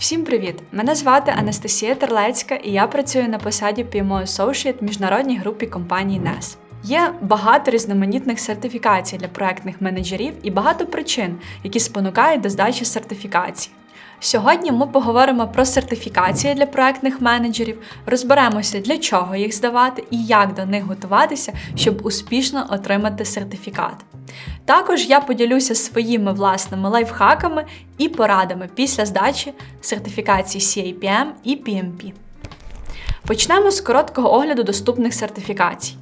Всім привіт! Мене звати Анастасія Терлецька, і я працюю на посаді PMO Associate в міжнародній групі компанії NES. Є багато різноманітних сертифікацій для проектних менеджерів і багато причин, які спонукають до здачі сертифікацій. Сьогодні ми поговоримо про сертифікації для проектних менеджерів, розберемося, для чого їх здавати і як до них готуватися, щоб успішно отримати сертифікат. Також я поділюся своїми власними лайфхаками і порадами після здачі сертифікацій CAPM і PMP. Почнемо з короткого огляду доступних сертифікацій.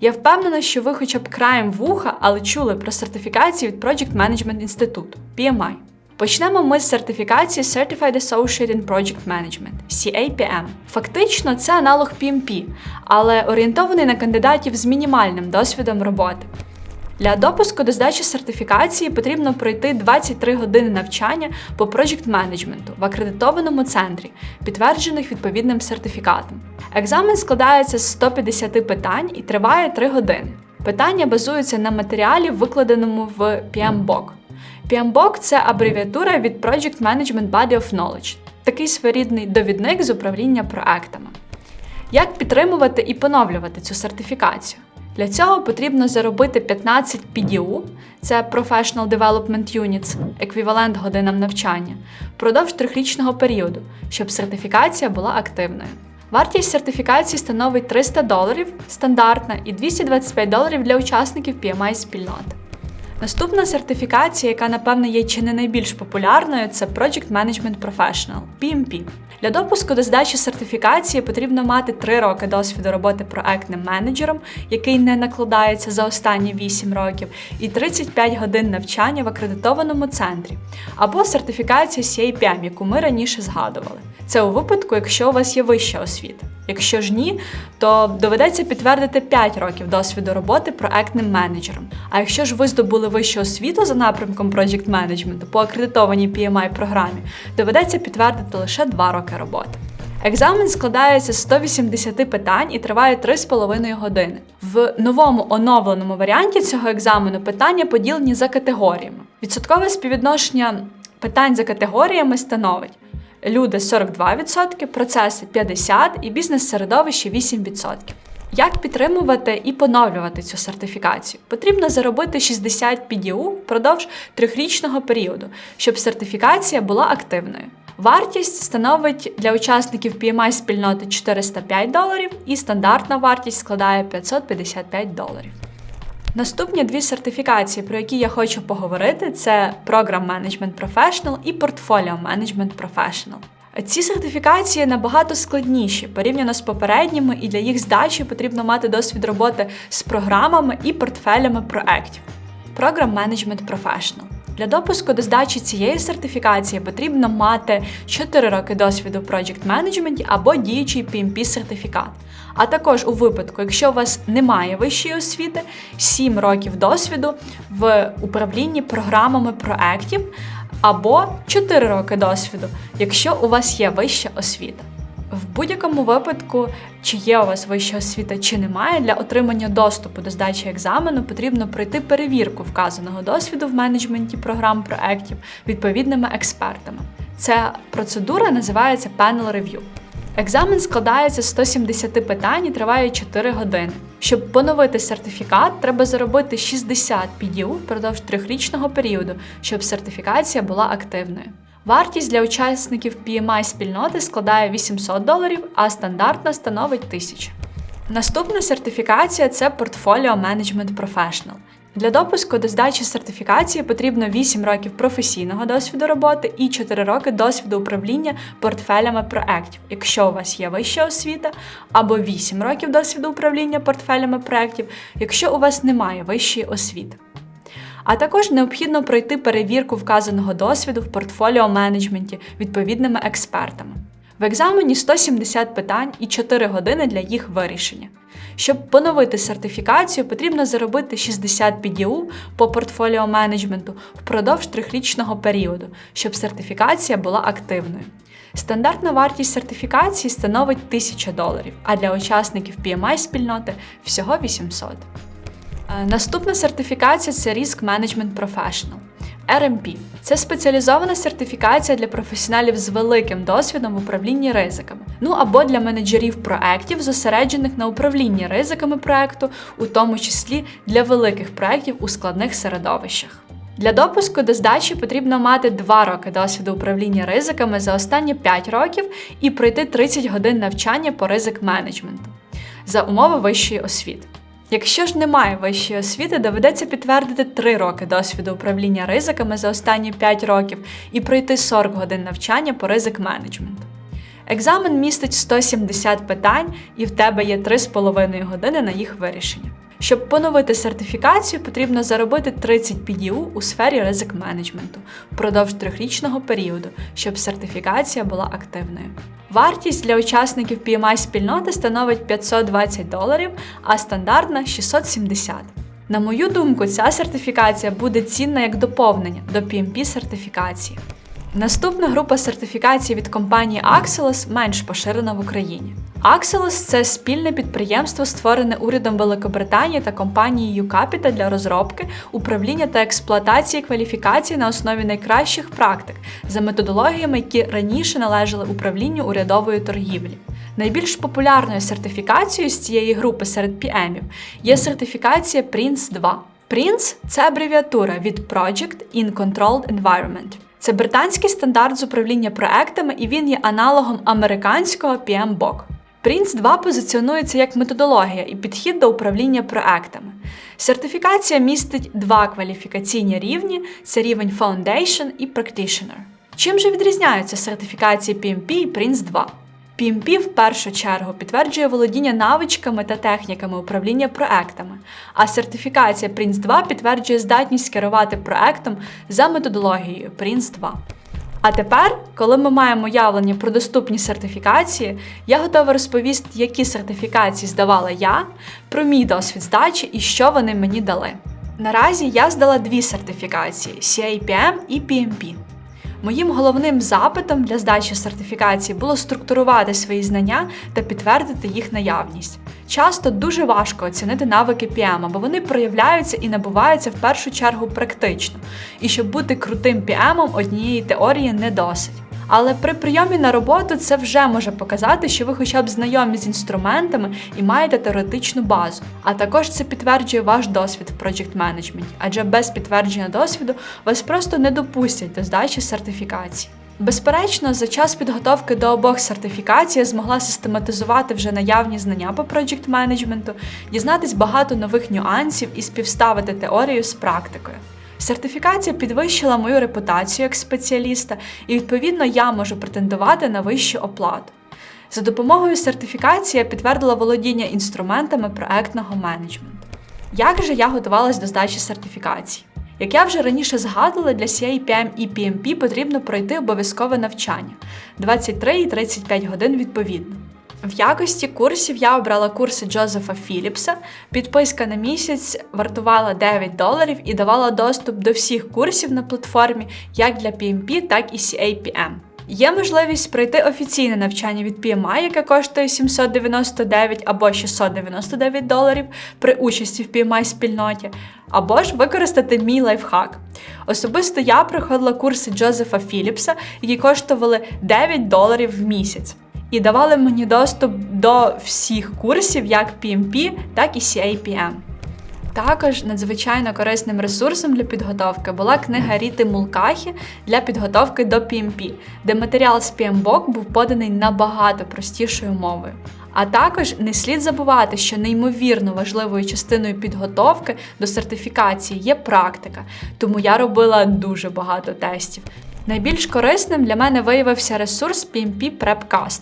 Я впевнена, що ви хоча б краєм вуха, але чули про сертифікації від Project Management Institute PMI. Почнемо ми з сертифікації Certified Associate in Project Management CAPM. Фактично, це аналог PMP, але орієнтований на кандидатів з мінімальним досвідом роботи. Для допуску до здачі сертифікації потрібно пройти 23 години навчання по проєкт менеджменту в акредитованому центрі, підтверджених відповідним сертифікатом. Екзамен складається з 150 питань і триває 3 години. Питання базуються на матеріалі, викладеному в PMBOK. PMBOK – це абревіатура від Project Management Body of Knowledge, такий своєрідний довідник з управління проектами. Як підтримувати і поновлювати цю сертифікацію? Для цього потрібно заробити 15 PDU, це Professional Development Units, еквівалент годинам навчання, впродовж трьохрічного періоду, щоб сертифікація була активною. Вартість сертифікації становить 300 доларів стандартна і 225 доларів для учасників PMI спільноти. Наступна сертифікація, яка, напевно, є чи не найбільш популярною, це Project Management Professional PMP. Для допуску до здачі сертифікації потрібно мати 3 роки досвіду роботи проектним менеджером, який не накладається за останні 8 років, і 35 годин навчання в акредитованому центрі, або сертифікація CAPM, яку ми раніше згадували. Це у випадку, якщо у вас є вища освіта. Якщо ж ні, то доведеться підтвердити 5 років досвіду роботи проектним менеджером. А якщо ж ви здобули вищу освіту за напрямком Project Management по акредитованій PMI програмі, доведеться підтвердити лише 2 роки роботи. Екзамен складається з 180 питань і триває 3,5 години. В новому оновленому варіанті цього екзамену питання поділені за категоріями. Відсоткове співвідношення питань за категоріями становить люди 42%, процеси 50% і бізнес-середовище 8%. Як підтримувати і поновлювати цю сертифікацію? Потрібно заробити 60 PDU впродовж трьохрічного періоду, щоб сертифікація була активною. Вартість становить для учасників PMI спільноти 405 доларів і стандартна вартість складає 555 доларів. Наступні дві сертифікації, про які я хочу поговорити, це Program Management Professional і Portfolio Management Professional. Ці сертифікації набагато складніші порівняно з попередніми, і для їх здачі потрібно мати досвід роботи з програмами і портфелями проєктів. Program Management Professional. Для допуску до здачі цієї сертифікації потрібно мати 4 роки досвіду в Project Management або діючий PMP сертифікат. А також у випадку, якщо у вас немає вищої освіти, 7 років досвіду в управлінні програмами проєктів або 4 роки досвіду, якщо у вас є вища освіта. В будь-якому випадку, чи є у вас вища освіта, чи немає, для отримання доступу до здачі екзамену потрібно пройти перевірку вказаного досвіду в менеджменті програм проєктів відповідними експертами. Ця процедура називається Panel Review. Екзамен складається з 170 питань і триває 4 години. Щоб поновити сертифікат, треба заробити 60 PDU впродовж трьохрічного періоду, щоб сертифікація була активною. Вартість для учасників PMI спільноти складає 800 доларів, а стандартна становить 1000. Наступна сертифікація це Portfolio Management Professional. Для допуску до здачі сертифікації потрібно 8 років професійного досвіду роботи і 4 роки досвіду управління портфелями проєктів, якщо у вас є вища освіта, або 8 років досвіду управління портфелями проєктів, якщо у вас немає вищої освіти. А також необхідно пройти перевірку вказаного досвіду в портфоліо менеджменті відповідними експертами. В екзамені 170 питань і 4 години для їх вирішення. Щоб поновити сертифікацію, потрібно заробити 60 PDU по портфоліо менеджменту впродовж трьохрічного періоду, щоб сертифікація була активною. Стандартна вартість сертифікації становить 1000 доларів, а для учасників PMI спільноти всього 800. Е, наступна сертифікація це Risk Management Professional. RMP – це спеціалізована сертифікація для професіоналів з великим досвідом в управлінні ризиками, ну або для менеджерів проєктів, зосереджених на управлінні ризиками проекту, у тому числі для великих проєктів у складних середовищах. Для допуску до здачі потрібно мати 2 роки досвіду управління ризиками за останні 5 років і пройти 30 годин навчання по ризик менеджменту за умови вищої освіти. Якщо ж немає вищої освіти, доведеться підтвердити 3 роки досвіду управління ризиками за останні 5 років і пройти 40 годин навчання по ризик менеджменту. Екзамен містить 170 питань, і в тебе є 3,5 години на їх вирішення. Щоб поновити сертифікацію, потрібно заробити 30 PDU у сфері ризик менеджменту впродовж трьохрічного періоду, щоб сертифікація була активною. Вартість для учасників PMI спільноти становить 520 доларів, а стандартна 670. На мою думку, ця сертифікація буде цінна як доповнення до PMP сертифікації. Наступна група сертифікацій від компанії Axelos менш поширена в Україні. Axelos – це спільне підприємство, створене урядом Великобританії та компанією UCapita для розробки, управління та експлуатації кваліфікацій на основі найкращих практик за методологіями, які раніше належали управлінню урядової торгівлі. Найбільш популярною сертифікацією з цієї групи серед PM є сертифікація PRINCE 2. PRINCE – це абревіатура від Project in Controlled Environment. Це британський стандарт з управління проектами, і він є аналогом американського PMBOK. Prince 2 позиціонується як методологія і підхід до управління проектами. Сертифікація містить два кваліфікаційні рівні: це рівень Foundation і Practitioner. Чим же відрізняються сертифікації PMP і Prince 2? PMP в першу чергу підтверджує володіння навичками та техніками управління проектами, а сертифікація Prince 2 підтверджує здатність керувати проектом за методологією Prince 2. А тепер, коли ми маємо уявлення про доступні сертифікації, я готова розповісти, які сертифікації здавала я, про мій досвід здачі і що вони мені дали. Наразі я здала дві сертифікації CAPM і PMP. Моїм головним запитом для здачі сертифікації було структурувати свої знання та підтвердити їх наявність. Часто дуже важко оцінити навики PM, бо вони проявляються і набуваються в першу чергу практично. І щоб бути крутим PM, однієї теорії не досить. Але при прийомі на роботу це вже може показати, що ви хоча б знайомі з інструментами і маєте теоретичну базу. А також це підтверджує ваш досвід в Project Management, адже без підтвердження досвіду вас просто не допустять до здачі сертифікації. Безперечно, за час підготовки до обох сертифікацій я змогла систематизувати вже наявні знання по проєкт менеджменту, дізнатись багато нових нюансів і співставити теорію з практикою. Сертифікація підвищила мою репутацію як спеціаліста, і відповідно я можу претендувати на вищу оплату. За допомогою сертифікації я підтвердила володіння інструментами проектного менеджменту. Як же я готувалась до здачі сертифікацій? Як я вже раніше згадувала, для CIPM і PMP потрібно пройти обов'язкове навчання 23 і 35 годин відповідно. В якості курсів я обрала курси Джозефа Філіпса. Підписка на місяць вартувала 9 доларів і давала доступ до всіх курсів на платформі як для PMP, так і CAPM. Є можливість пройти офіційне навчання від PMI, яке коштує 799 або 699 доларів при участі в PMI спільноті, або ж використати мій лайфхак. Особисто я проходила курси Джозефа Філіпса, які коштували 9 доларів в місяць. І давали мені доступ до всіх курсів, як PMP, так і CAPM. Також надзвичайно корисним ресурсом для підготовки була книга Ріти Мулкахі для підготовки до PMP, де матеріал з PMBOK був поданий набагато простішою мовою. А також не слід забувати, що неймовірно важливою частиною підготовки до сертифікації є практика, тому я робила дуже багато тестів. Найбільш корисним для мене виявився ресурс PMP PrepCast.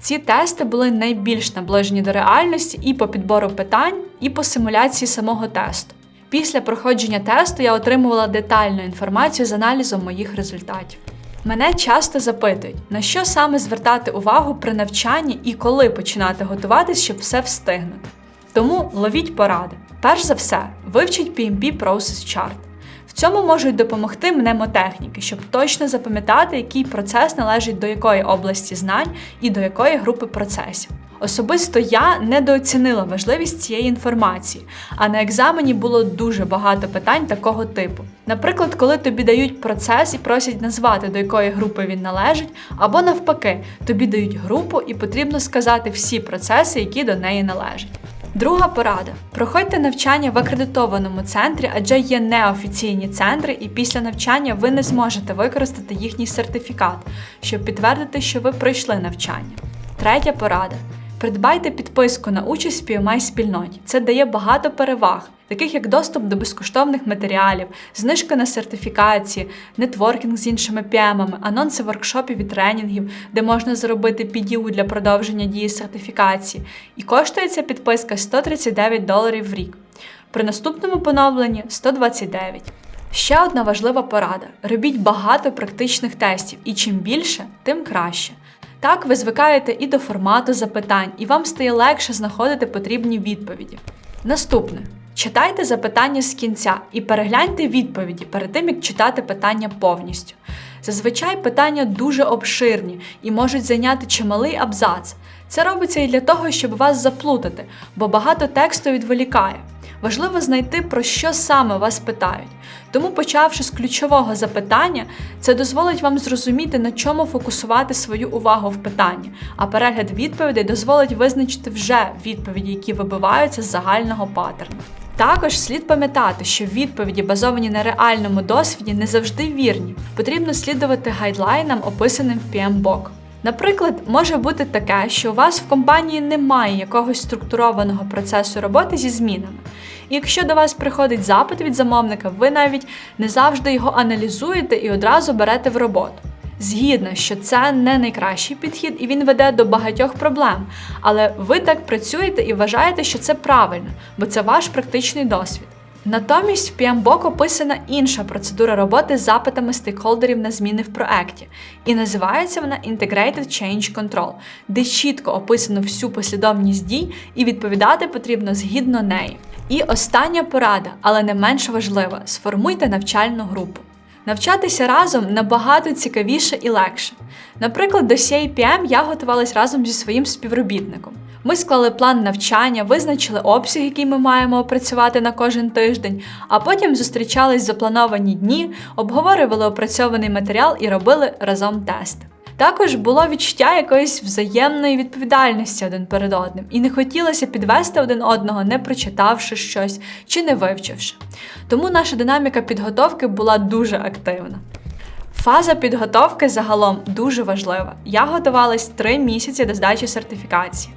Ці тести були найбільш наближені до реальності і по підбору питань, і по симуляції самого тесту. Після проходження тесту я отримувала детальну інформацію з аналізом моїх результатів. Мене часто запитують, на що саме звертати увагу при навчанні і коли починати готуватись, щоб все встигнути. Тому ловіть поради. Перш за все, вивчіть PMP Process Chart. В цьому можуть допомогти мнемотехніки, щоб точно запам'ятати, який процес належить до якої області знань і до якої групи процесів. Особисто я недооцінила важливість цієї інформації, а на екзамені було дуже багато питань такого типу. Наприклад, коли тобі дають процес і просять назвати, до якої групи він належить, або навпаки, тобі дають групу і потрібно сказати всі процеси, які до неї належать. Друга порада: проходьте навчання в акредитованому центрі, адже є неофіційні центри, і після навчання ви не зможете використати їхній сертифікат, щоб підтвердити, що ви пройшли навчання. Третя порада. Придбайте підписку на участь в PMI спільноті. Це дає багато переваг, таких як доступ до безкоштовних матеріалів, знижка на сертифікації, нетворкінг з іншими PMами, анонси воркшопів і тренінгів, де можна зробити PDU для продовження дії сертифікації. І коштує ця підписка 139 доларів в рік. При наступному поновленні 129. Ще одна важлива порада: робіть багато практичних тестів, і чим більше, тим краще. Так ви звикаєте і до формату запитань, і вам стає легше знаходити потрібні відповіді. Наступне. Читайте запитання з кінця і перегляньте відповіді перед тим, як читати питання повністю. Зазвичай питання дуже обширні і можуть зайняти чималий абзац. Це робиться і для того, щоб вас заплутати, бо багато тексту відволікає. Важливо знайти, про що саме вас питають. Тому, почавши з ключового запитання, це дозволить вам зрозуміти, на чому фокусувати свою увагу в питанні, а перегляд відповідей дозволить визначити вже відповіді, які вибиваються з загального паттерну. Також слід пам'ятати, що відповіді, базовані на реальному досвіді, не завжди вірні. Потрібно слідувати гайдлайнам, описаним в PMBOK. Наприклад, може бути таке, що у вас в компанії немає якогось структурованого процесу роботи зі змінами. І якщо до вас приходить запит від замовника, ви навіть не завжди його аналізуєте і одразу берете в роботу. Згідно, що це не найкращий підхід і він веде до багатьох проблем. Але ви так працюєте і вважаєте, що це правильно, бо це ваш практичний досвід. Натомість в PMBOK описана інша процедура роботи з запитами стейкхолдерів на зміни в проекті, і називається вона Integrated Change Control, де чітко описано всю послідовність дій і відповідати потрібно згідно неї. І остання порада, але не менш важлива: сформуйте навчальну групу. Навчатися разом набагато цікавіше і легше. Наприклад, до CAPM я готувалась разом зі своїм співробітником. Ми склали план навчання, визначили обсяг, який ми маємо опрацювати на кожен тиждень, а потім зустрічались заплановані дні, обговорювали опрацьований матеріал і робили разом тести. Також було відчуття якоїсь взаємної відповідальності один перед одним, і не хотілося підвести один одного, не прочитавши щось чи не вивчивши. Тому наша динаміка підготовки була дуже активна. Фаза підготовки загалом дуже важлива. Я готувалась три місяці до здачі сертифікації.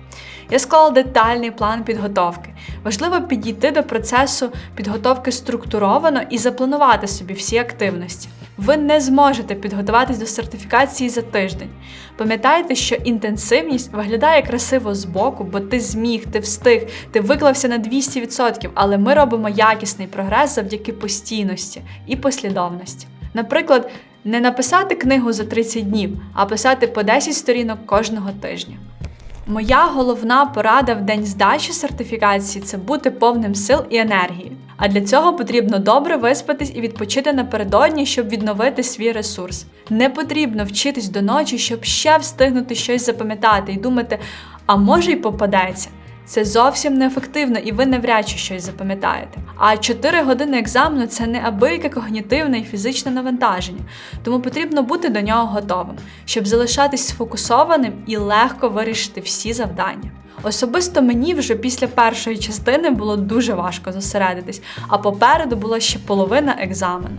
Я склала детальний план підготовки. Важливо підійти до процесу підготовки структуровано і запланувати собі всі активності. Ви не зможете підготуватись до сертифікації за тиждень. Пам'ятайте, що інтенсивність виглядає красиво збоку, бо ти зміг, ти встиг, ти виклався на 200%, але ми робимо якісний прогрес завдяки постійності і послідовності. Наприклад, не написати книгу за 30 днів, а писати по 10 сторінок кожного тижня. Моя головна порада в день здачі сертифікації це бути повним сил і енергії. А для цього потрібно добре виспатись і відпочити напередодні, щоб відновити свій ресурс. Не потрібно вчитись до ночі, щоб ще встигнути щось запам'ятати і думати, а може й попадеться. Це зовсім неефективно і ви навряд чи щось запам'ятаєте. А 4 години екзамену це неабияке когнітивне і фізичне навантаження, тому потрібно бути до нього готовим, щоб залишатись сфокусованим і легко вирішити всі завдання. Особисто мені вже після першої частини було дуже важко зосередитись, а попереду була ще половина екзамену.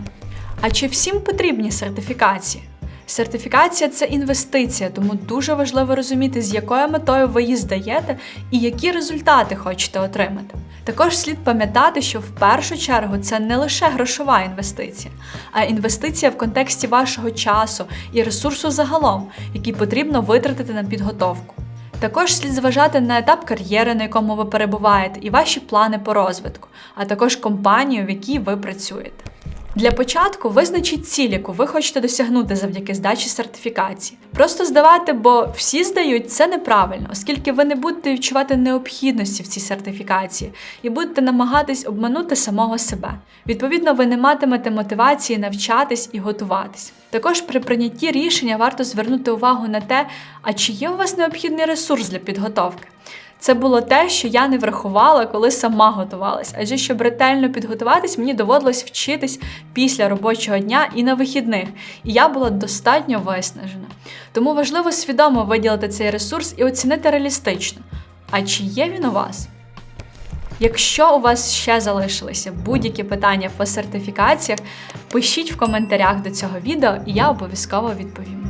А чи всім потрібні сертифікації? Сертифікація це інвестиція, тому дуже важливо розуміти, з якою метою ви її здаєте і які результати хочете отримати. Також слід пам'ятати, що в першу чергу це не лише грошова інвестиція, а інвестиція в контексті вашого часу і ресурсу загалом, який потрібно витратити на підготовку. Також слід зважати на етап кар'єри, на якому ви перебуваєте, і ваші плани по розвитку, а також компанію, в якій ви працюєте. Для початку визначіть ціль, яку ви хочете досягнути завдяки здачі сертифікації. Просто здавати, бо всі здають, це неправильно, оскільки ви не будете відчувати необхідності в цій сертифікації і будете намагатись обманути самого себе. Відповідно, ви не матимете мотивації навчатись і готуватись. Також при прийнятті рішення варто звернути увагу на те, а чи є у вас необхідний ресурс для підготовки. Це було те, що я не врахувала, коли сама готувалась. Адже щоб ретельно підготуватись, мені доводилось вчитись після робочого дня і на вихідних, і я була достатньо виснажена. Тому важливо свідомо виділити цей ресурс і оцінити реалістично. А чи є він у вас? Якщо у вас ще залишилися будь-які питання по сертифікаціях, пишіть в коментарях до цього відео, і я обов'язково відповім.